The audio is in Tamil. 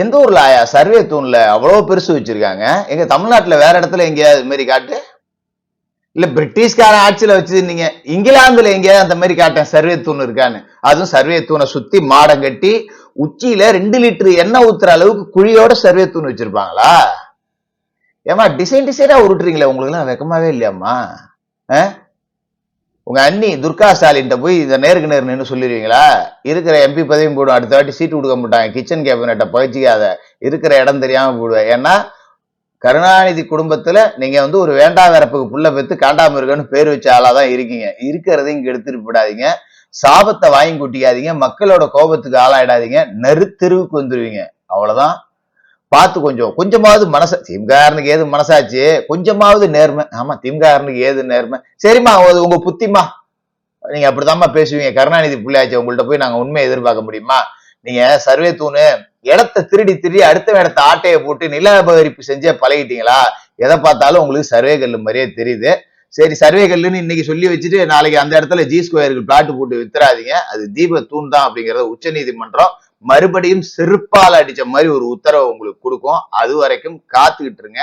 எந்த ஊர்ல? ஆயா சர்வே தூண்ல அவ்வளோ பெருசு வச்சிருக்காங்க. எங்க தமிழ்நாட்டில் வேற இடத்துல எங்கேயாவது இது மாதிரி காட்டு? இல்ல பிரிட்டிஷ்காரன் ஆட்சியில வச்சிருந்தீங்க. இங்கிலாந்துல எங்கேயாவது அந்த மாதிரி காட்டேன் சர்வே தூண் இருக்கான்னு. அதுவும் சர்வே தூணை சுத்தி மாடம் கட்டி உச்சியில ரெண்டு லிட்டர் எண்ணெய் ஊத்துற அளவுக்கு குழியோட சர்வே தூண் வச்சிருப்பாங்களா? ஏமா டிசைன் டிசைனா உருட்டுறீங்களே உங்களுக்கு எல்லாம் வெக்கமாவே இல்லையாம்மா? ஆ? உங்க அண்ணி துர்கா ஸ்டாலின்ட்ட போய் இந்த நேருக்கு நேர் நின்று சொல்லிடுவீங்களா? இருக்கிற எம்பி பதவியும் போடும் அடுத்த வாட்டி சீட்டு கொடுக்க மாட்டாங்க. கிச்சன் கேபினட்டை பகிச்சிக்காத இருக்கிற இடம் தெரியாம போடுவேன் ஏன்னா கருணாநிதி குடும்பத்துல நீங்க வந்து ஒரு வேண்டாம் வரப்புக்கு புள்ள பெத்து காண்டாம இருக்கன்னு பேர் வச்ச ஆளா தான் இருக்கீங்க. இருக்கிறதையும் இங்க எடுத்துட்டு போடாதீங்க சாபத்தை வாங்கி கூட்டிக்காதீங்க. மக்களோட கோபத்துக்கு ஆளாயிடாதீங்க. நெருத்தெருவுக்கு வந்துருவீங்க. அவ்வளவுதான். பார்த்து கொஞ்சம் கொஞ்சமாவது மனசு திமுகாரனுக்கு ஏது மனசாச்சு? கொஞ்சமாவது நேர்மை. ஆமா திமுகாரனுக்கு ஏது நேர்மை? சரிம்மா உங்க புத்திமா நீங்க அப்படித்தாம்மா பேசுவீங்க. கருணாநிதி பிள்ளையாச்சு உங்கள்ட்ட போய் நாங்க உண்மையை எதிர்பார்க்க முடியுமா? நீங்க சர்வே தூணு இடத்த திருடி திருடி அடுத்த இடத்த ஆட்டையை போட்டு நில அபகரிப்பு செஞ்சே பழகிட்டீங்களா? எதை பார்த்தாலும் உங்களுக்கு சர்வே கல்லு மாதிரியே தெரியுது. சரி சர்வே கல்லுன்னு இன்னைக்கு சொல்லி வச்சுட்டு நாளைக்கு அந்த இடத்துல ஜி ஸ்கொயருக்கு பிளாட் போட்டு வித்துறாதீங்க. அது தீப தூண் தான் அப்படிங்கறத உச்ச நீதிமன்றம் மறுபடியும் செருப்பால் அடிச்ச மாதிரி ஒரு உத்தரவை உங்களுக்கு கொடுக்கும். அது வரைக்கும் காத்துக்கிட்டு இருங்க.